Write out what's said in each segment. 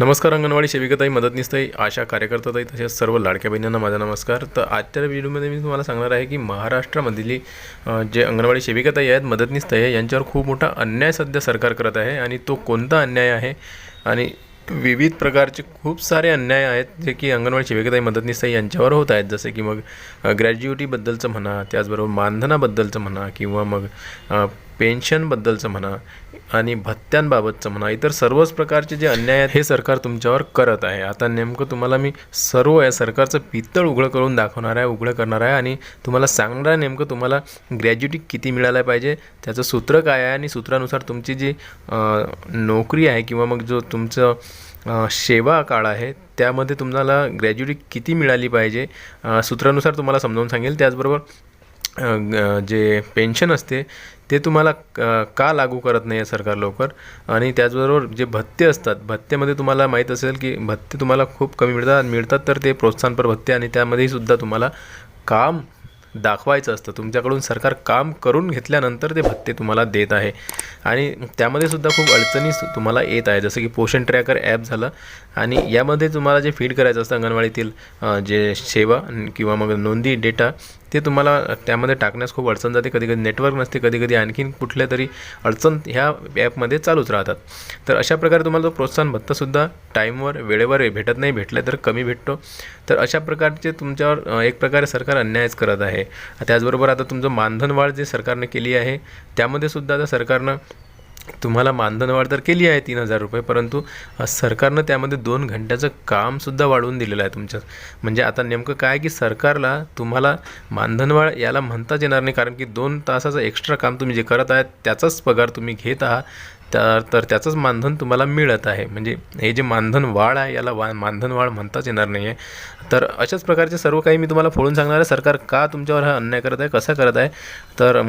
नमस्कार अंगणवाडी सेविकाताई मदतनीसताई आशा कार्यकर्ताताई तसेच सर्व लाडक्या बहिणींना माझा नमस्कार. तर आजच्या व्हिडिओमध्ये मी तुम्हाला सांगणार आहे की महाराष्ट्रामधली जे अंगणवाडी सेविकाताई आहेत मदतनीसताई आहे यांच्यावर खूप मोठा अन्याय सध्या सरकार करत आहे आणि तो कोणता अन्याय आहे? आणि विविध प्रकारचे खूप सारे अन्याय आहेत जे की अंगणवाडी सेविकाताई मदतनीसताई यांच्यावर होत आहेत. जसे की मग ग्रॅज्युएटीबद्दलचं म्हणा त्याचबरोबर मानधनाबद्दलचं म्हणा किंवा मग पेन्शनबद्दलचं म्हणा आणि भत्त्यांबाबतचं म्हणा इतर सर्वच प्रकारचे जे अन्याय आहेत हे सरकार तुमच्यावर करत आहे. आता नेमकं तुम्हाला मी सर्व या सरकारचं पितळ उघडं करून दाखवणार आहे उघडं करणार आहे आणि तुम्हाला सांगणार आहे नेमकं तुम्हाला ग्रॅज्युटी किती मिळायला पाहिजे त्याचं सूत्र काय आहे आणि सूत्रानुसार तुमची जी नोकरी आहे किंवा मग जो तुमचं सेवा काळ आहे त्यामध्ये तुम्हाला ग्रॅज्युटी किती मिळाली पाहिजे सूत्रानुसार तुम्हाला समजावून सांगेल. त्याचबरोबर जे पेन्शन असते ते तुम्हाला का लागू करत नाही आहे सरकार लवकर? आणि त्याचबरोबर जे भत्ते असतात भत्तेमध्ये तुम्हाला माहीत असेल की भत्ते तुम्हाला खूप कमी मिळतात मिळतात तर ते प्रोत्साहनपर भत्ते आणि त्यामध्येही सुद्धा तुम्हाला काम दाखवायचं असतं. तुमच्याकडून सरकार काम करून घेतल्यानंतर ते भत्ते तुम्हाला देत आहे. आणि त्यामध्ये सुद्धा खूप अडचणी तुम्हाला येत आहे जसं की पोषण ट्रॅकर ॲप झालं आणि यामध्ये तुम्हाला जे फीड करायचं असतं अंगणवाडीतील जे सेवा किंवा मग नोंदी डेटा ते तुम्हाला त्यामध्ये टाकण्यास खूप अडचण जाते. कधी कधी नेटवर्क नसते कधी कधी आणखीन कुठल्या तरी अडचण ह्या ॲपमध्ये चालूच राहतात. तर अशा प्रकारे तुम्हाला तो प्रोत्साहन भत्तासुद्धा टाईमवर वेळेवर भेटत नाही भेटलं तर कमी भेटतो. तर अशा प्रकारचे तुमच्यावर एक प्रकारे सरकार अन्यायच करत आहे. त्याचबरोबर आता तुमचं मानधनवाढ जे सरकारने केली आहे त्यामध्ये सुद्धा आता सरकारनं तुम्हाला मानधनवाढ तर केली आहे तीन हजार रुपये परंतु सरकारनं त्यामध्ये दोन घंट्याचं कामसुद्धा वाढवून दिलेलं आहे तुमचं म्हणजे आता नेमकं काय की सरकारला तुम्हाला मानधनवाढ याला म्हणताच येणार नाही कारण की दोन तासाचं एक्स्ट्रा काम तुम्ही जे करत आहात त्याचाच पगार तुम्ही घेत आहात. तर तर त्याचंच मानधन तुम्हाला मिळत आहे. म्हणजे हे जे मानधन वाढ आहे याला वा मानधन वाढ म्हणताच येणार नाही आहे तर अशाच प्रकारचे सर्व काही मी तुम्हाला फोडून सांगणार आहे. सरकार का तुमच्यावर हा अन्याय करत आहे कसा करत आहे? तर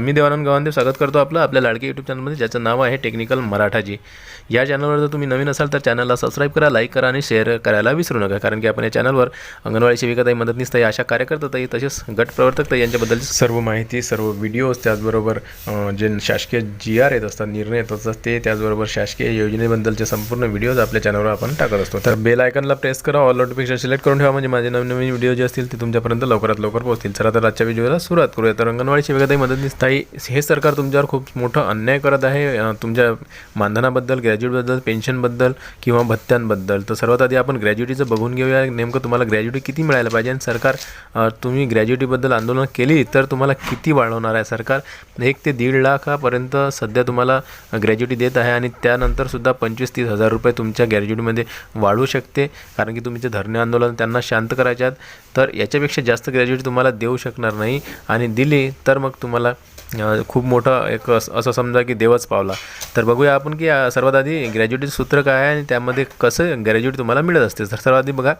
मी देवानंद गवानदेव स्वागत करतो आपलं. आपल्या लाडके यूट्यूब चॅनलमध्ये ज्याचं नाव आहे टेक्निकल मराठाजी या चॅनलवर जर तुम्ही नवीन असाल तर चॅनलला सबस्क्राईब करा लाईक करा आणि शेअर करायला विसरू नका. कारण की आपण या चॅनलवर अंगणवाडी सेविकाताई मदतनीस ताई अशा कार्यकर्ताताई तसेच गटप्रवर्तकताई प्रवर्तक यांच्याबद्दलची सर्व माहिती सर्व व्हिडिओज त्याचबरोबर जे शासकीय जी आर येत असतात निर्णय येत असतात ते त्याचबरोबर शासकीय योजनेबद्दलचे संपूर्ण व्हिडिओज आपल्या चॅनलवर आपण टाकत असतो. तर बेल आयकनला प्रेस करा ऑल नोटिफिकेशन सिलेक्ट करून ठेवा. म्हणजे माझे नवीन नवीन व्हिडिओ जे असतील ते तुमच्यापर्यंत लवकरात लवकर पोहोचतील. चला तर आजच्या व्हिडिओला सुरुवात करूया. तर अंगणवाडीची वेगळी मदत दिसताही हे सरकार तुमच्यावर खूप मोठं अन्याय करत आहे. तुमच्या मानधनाबद्दल ग्रॅज्युएटबद्दल पेन्शनबद्दल किंवा भत्त्यांबद्दल. तर सर्वात आधी आपण ग्रॅज्युएटीचं बघून घेऊया. नेमकं तुम्हाला ग्रॅज्युएटी किती मिळायला पाहिजे? आणि सरकार तुम्ही ग्रॅज्युएटीबद्दल आंदोलन केली तर तुम्हाला किती वाढवणार आहे सरकार? एक ते दीड लाखापर्यंत सध्या तुम्हाला ग्रॅज्युएटी देत आहे आणि त्यानंतरसुद्धा पंचवीस तीस हजार रुपये तुमच्या ग्रॅज्युटीमध्ये वाढू शकते. कारण की तुम्ही जे धरणे आंदोलन त्यांना शांत करायचे आहात तर याच्यापेक्षा जास्त ग्रॅज्युएटी तुम्हाला देऊ शकणार नाही. आणि दिली तर मग तुम्हाला खूप मोठं एक असं समजा की देवच पावला. तर बघूया आपण की सर्वात आधी ग्रॅज्युएटी सूत्र काय आहे आणि त्यामध्ये कसं ग्रॅज्युएटी तुम्हाला मिळत असते. तर सर्वात आधी बघा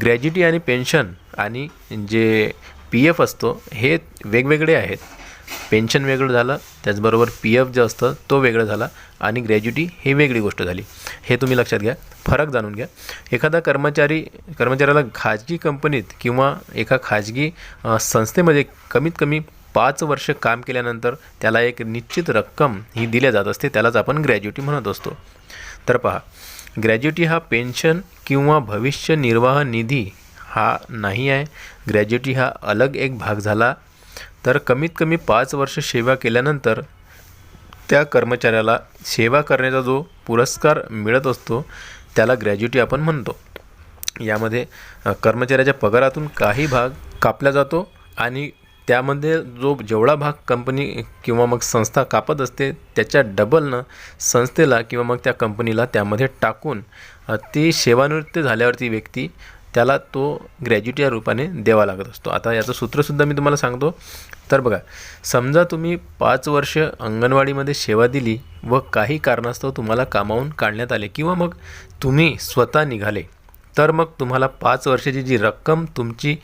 ग्रॅज्युटी आणि पेन्शन आणि जे पी एफ असतो हे वेगवेगळे आहेत. पेन्शन वेगळं झालं त्याचबरोबर पी एफ जे असतं तो वेगळं झाला आणि ग्रॅज्युटी ही वेगळी गोष्ट झाली. हे तुम्ही लक्षात घ्या फरक जाणून घ्या. एखादा कर्मचारी कर्मचाऱ्याला खाजगी कंपनीत किंवा एका खाजगी संस्थेमध्ये कमीत कमी पाच वर्ष काम केल्यानंतर त्याला एक निश्चित रक्कम ही दिल्या जात असते त्यालाच आपण ग्रॅज्युटी म्हणत असतो. तर पहा ग्रॅज्युटी हा पेन्शन किंवा भविष्य निर्वाह निधी हा नाही आहे. ग्रॅज्युटी हा अलग एक भाग झाला तर कमीत कमी पाच वर्ष सेवा केल्यानंतर त्या कर्मचाऱ्याला सेवा करण्याचा जो पुरस्कार मिळत असतो त्याला ग्रॅज्युटी आपण म्हणतो. यामध्ये कर्मचाऱ्याच्या पगारातून काही भाग कापला जातो आणि त्यामध्ये जो जेवढा भाग कंपनी किंवा मग संस्था कापत असते त्याच्या डबलनं संस्थेला किंवा मग त्या कंपनीला त्यामध्ये टाकून ती सेवानिवृत्त झाल्यावरती व्यक्ती त्याला तो ग्रॅज्युटी या रूपाने द्यावा लागत असतो. आता याचं सूत्रसुद्धा मी तुम्हाला सांगतो. तर बघा समजा तुम्ही पाच वर्ष अंगणवाडीमध्ये सेवा दिली व काही कारणास्तव तुम्हाला कामावून काढण्यात आले किंवा मग तुम्ही स्वतः निघाले तर मग तुम्हाला पाच वर्षाची जी रक्कम तुमची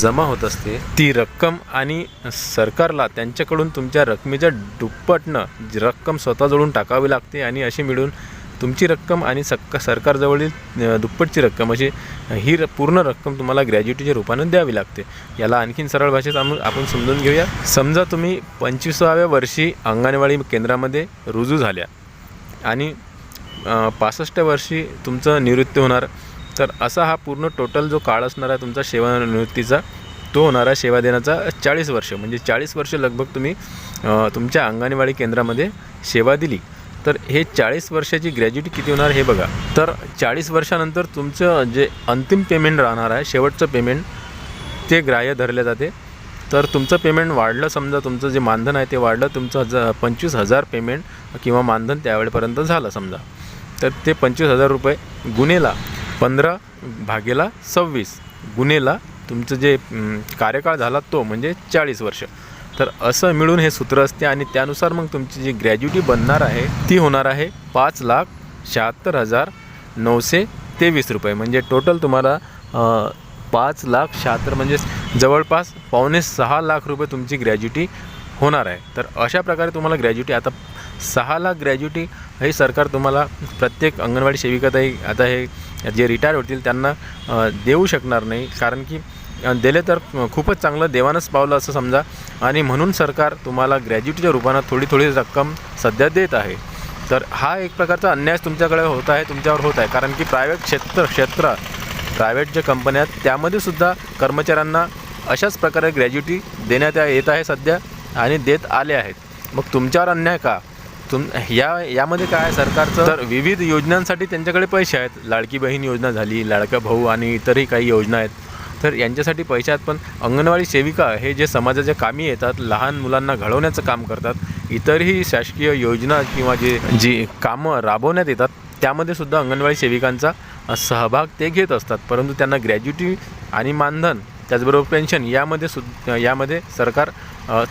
जमा होत असते ती रक्कम आणि सरकारला त्यांच्याकडून तुमच्या रकमेच्या दुप्पटनं जी रक्कम स्वतःजवळून टाकावी लागते आणि अशी मिळून तुमची रक्कम आणि सक्का सरकारजवळील दुप्पटची रक्कम अशी ही र पूर्ण रक्कम तुम्हाला ग्रॅज्युटीच्या रूपानं द्यावी लागते. याला आणखीन सरळ भाषेत आम- आपण समजून घेऊया. समजा तुम्ही पंचवीसाव्या वर्षी अंगणवाडी केंद्रामध्ये रुजू झाल्या आणि पासष्टव्या वर्षी तुमचं निवृत्ती होणार तर असा हा पूर्ण टोटल जो काळ असणार आहे तुमचा सेवानिवृत्तीचा तो होणार आहे सेवा देण्याचा चाळीस वर्ष म्हणजे चाळीस वर्ष लगभग तुम्ही तुमच्या अंगणवाडी केंद्रामध्ये सेवा दिली. तर हे चाळीस वर्षाची ग्रॅज्युटी किती होणार हे बघा. तर चाळीस वर्षानंतर तुमचं जे अंतिम पेमेंट राहणार आहे शेवटचं पेमेंट ते ग्राह्य धरले जाते. तर तुमचं पेमेंट वाढलं समजा तुमचं जे मानधन आहे ते वाढलं तुमचं हजार पंचवीस हजार पेमेंट किंवा मानधन त्यावेळेपर्यंत झालं समजा. तर ते पंचवीस हजार रुपये गुन्हेला पंधरा भागेला सव्वीस गुन्हेला तुमचं जे कार्यकाळ झाला तो म्हणजे चाळीस वर्ष. तर असं मिळून हे सूत्र असते आणि त्यानुसार मग तुमची जी ग्रॅज्युटी बनणार आहे ती होणार आहे पाच लाख शहात्तर हजार नऊशे तेवीस रुपये. म्हणजे टोटल तुम्हाला पाच लाख शहात्तर म्हणजे जवळपास पावणे सहा लाख रुपये तुमची ग्रॅज्युटी होणार आहे. तर अशा प्रकारे तुम्हाला ग्रॅज्युटी आता सहा लाख ग्रॅज्युटी हे सरकार तुम्हाला प्रत्येक अंगणवाडी सेविकाताई आता हे जे रिटायर होतील त्यांना देऊ शकणार नाही. कारण की दिले तर खूपच चांगलं देवानंच पावलं असं समजा. आणि म्हणून सरकार तुम्हाला ग्रॅज्युटीच्या रूपानं थोडी थोडी रक्कम सध्या देत आहे. तर हा एक प्रकारचा अन्याय तुमच्याकडे होत आहे तुमच्यावर होत आहे. कारण की प्रायव्हेट क्षेत्र क्षेत्र प्रायव्हेट ज्या कंपन्या आहेत त्यामध्ये सुद्धा कर्मचाऱ्यांना अशाच प्रकारे ग्रॅज्युटी देण्यात येत आहे सध्या आणि देत आले आहेत. मग तुमच्यावर अन्याय का? तुम या यामध्ये काय आहे सरकारचं? तर विविध योजनांसाठी त्यांच्याकडे पैसे आहेत. लाडकी बहीण योजना झाली लाडका भाऊ आणि इतरही काही योजना आहेत. तर यांच्यासाठी पैशात पण अंगणवाडी सेविका हे जे समाजाच्या कामी येतात लहान मुलांना घडवण्याचं काम करतात इतरही शासकीय योजना किंवा जे जी कामं राबवण्यात येतात त्यामध्ये सुद्धा अंगणवाडी सेविकांचा सहभाग ते घेत असतात. परंतु त्यांना ग्रॅज्युटी आणि मानधन त्याचबरोबर पेन्शन यामध्ये सुद्धा यामध्ये सरकार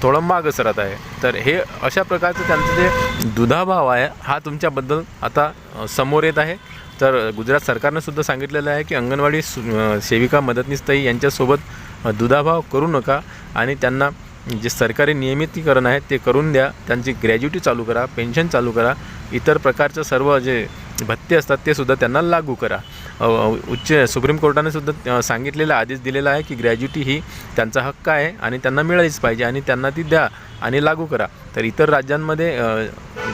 थोडं माग सरत आहे. तर हे अशा प्रकारचं त्यांचं जे दुधाभाव आहे हा तुमच्याबद्दल आता समोर येत आहे. तर गुजरात सरकारनं सुद्धा सांगितलेलं आहे की अंगणवाडी सु सेविका मदतनीसताई यांच्यासोबत दुधाभाव करू नका आणि त्यांना जे सरकारी नियमितीकरण आहे ते करून द्या. त्यांची ग्रॅज्युटी चालू करा पेन्शन चालू करा. इतर प्रकारचं सर्व जे भत्ते असतात ते सुद्धा त्यांना लागू करा. उच्च सुप्रीम कोर्टाने सुद्धा सांगितलेला आदेश दिलेला आहे की ग्रॅज्युटी ही त्यांचा हक्क आहे आणि त्यांना मिळालीच पाहिजे आणि त्यांना ती द्या आणि लागू करा. तर इतर राज्यांमध्ये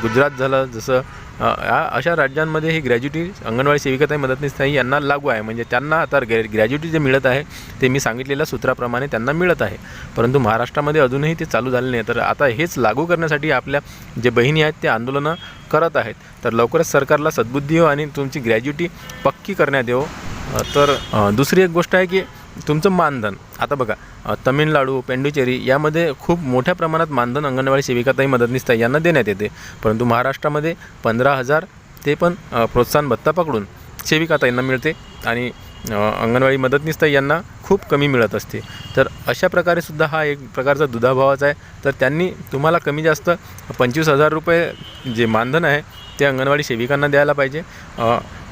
गुजरात झालं जसं अशा राज्यांमध्ये ही ग्रॅज्युटी अंगणवाडी सेविकाताई मदतनीसताई यांना लागू आहे. म्हणजे त्यांना आता ग्रॅ ग्रॅज्युटी जे मिळत आहे ते मी सांगितलेल्या सूत्राप्रमाणे त्यांना मिळत आहे. परंतु महाराष्ट्रामध्ये अजूनही ते चालू झाले नाही. तर आता हेच लागू करण्यासाठी आपल्या जे बहिणी आहेत ते आंदोलनं करत आहेत. तर लवकरच सरकारला सद्बुद्धी हो आणि तुमची ग्रॅज्युटी पक्की करण्यात येऊ तर दुसरी एक गोष्ट आहे की तुमचं मानधन. आता बघा तमिळनाडू पेंडुचेरी यामध्ये खूप मोठ्या प्रमाणात मानधन अंगणवाडी सेविकाताई मदतनीस यांना देण्यात येते. परंतु महाराष्ट्रामध्ये पंधरा हजार ते पण प्रोत्साहन भत्ता पकडून सेविकाताईंना मिळते आणि अंगणवाडी मदतनीस यांना खूप कमी मिळत असते. तर अशा प्रकारे सुद्धा हा एक प्रकारचा दुधाभावाचा आहे. तर त्यांनी तुम्हाला कमी जास्त पंचवीस हजार रुपये जे मानधन आहे ते अंगणवाडी सेविकांना द्यायला पाहिजे.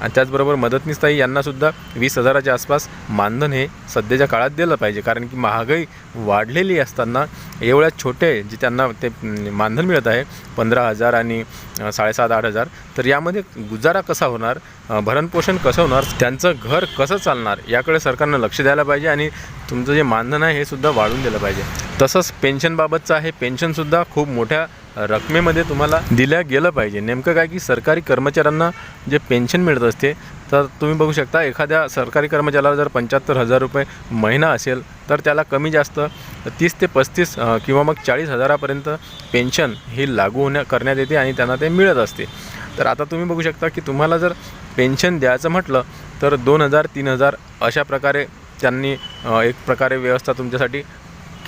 आणि त्याचबरोबर मदतनीसताई यांनासुद्धा वीस हजाराच्या आसपास मानधन हे सध्याच्या काळात दिलं पाहिजे. कारण की महागाई वाढलेली असताना एवढ्या छोटे जे त्यांना ते मानधन मिळत आहे पंधरा हजार आणि साडेसात आठ हजार तर यामध्ये गुजारा कसा होणार भरणपोषण कसं होणार त्यांचं घर कसं चालणार याकडे सरकारनं लक्ष द्यायला पाहिजे आणि तुमचं जे मानधन आहे हे सुद्धा वाढवून दिलं पाहिजे. तसंच पेन्शनबाबतचं आहे पेन्शनसुद्धा खूप मोठ्या रकमेमध्ये तुम्हाला दिल्या गेलं पाहिजे. नेमकं काय की सरकारी कर्मचाऱ्यांना जे पेन्शन मिळत असते तर तुम्ही बघू शकता एखाद्या सरकारी कर्मचाऱ्याला जर पंच्याहत्तर हजार रुपये महिना असेल तर त्याला कमी जास्त तीस ते पस्तीस किंवा मग चाळीस हजारापर्यंत पेन्शन ही लागू होण्या करण्यात येते आणि त्यांना ते मिळत असते. तर आता तुम्ही बघू शकता की तुम्हाला जर पेन्शन द्यायचं म्हटलं तर दोन हजार तीन हजार अशा प्रकारे त्यांनी एक प्रकारे व्यवस्था तुमच्यासाठी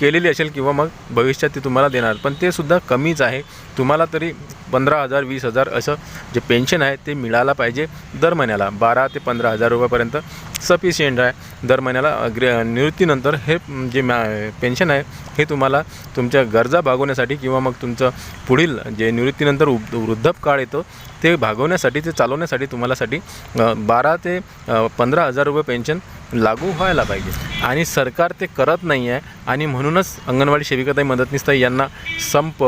केलेली असेल किंवा मग भविष्यात ती तुम्हाला देणार. पण ते सुद्धा कमीच आहे. तुम्हाला तरी पंधरा हजार वीस हजार असं जे पेन्शन आहे ते मिळायला पाहिजे दर महिन्याला. बारा ते पंधरा हजार रुपयापर्यंत. सफिशियंट आहे. दर महिन्याला अ, ग्रे निवृत्तीनंतर हे जे मॅ पेन्शन आहे हे तुम्हाला तुमच्या गरजा भागवण्यासाठी किंवा मग तुमचं पुढील जे निवृत्तीनंतर उ वृद्धप येतो ते भागवण्यासाठी ते चालवण्यासाठी तुम्हालासाठी बारा ते पंधरा हजार रुपये पेन्शन लागू व्हायला पाहिजे. आणि सरकार ते करत नाही आहे. आणि म्हणूनच अंगणवाडी सेविकाताई मदतनीस यांना संप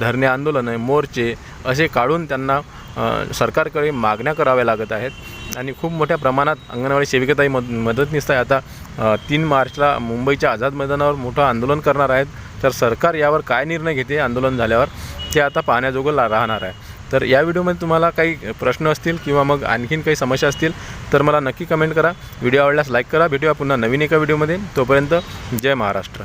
धरणे आंदोलनं मोर्चे असे काढून त्यांना सरकारकडे मागण्या कराव्या लागत आहेत. आणि खूप मोठ्या प्रमाणात अंगणवाडी सेविकाताई मद मदतनीसताई आता तीन मार्चला मुंबईच्या आझाद मैदानावर मोठं आंदोलन करणार आहेत. तर सरकार यावर काय निर्णय घेते आंदोलन झाल्यावर ते आता पाहण्याजोगं राहणार आहे. तर या व्हिडिओमध्ये तुम्हाला काही प्रश्न असतील किंवा मग आणखीन काही समस्या असतील तर मला नक्की कमेंट करा. व्हिडिओ आवडल्यास लाईक करा. भेटूया पुन्हा नवीन एका व्हिडिओमध्ये. तोपर्यंत जय महाराष्ट्र.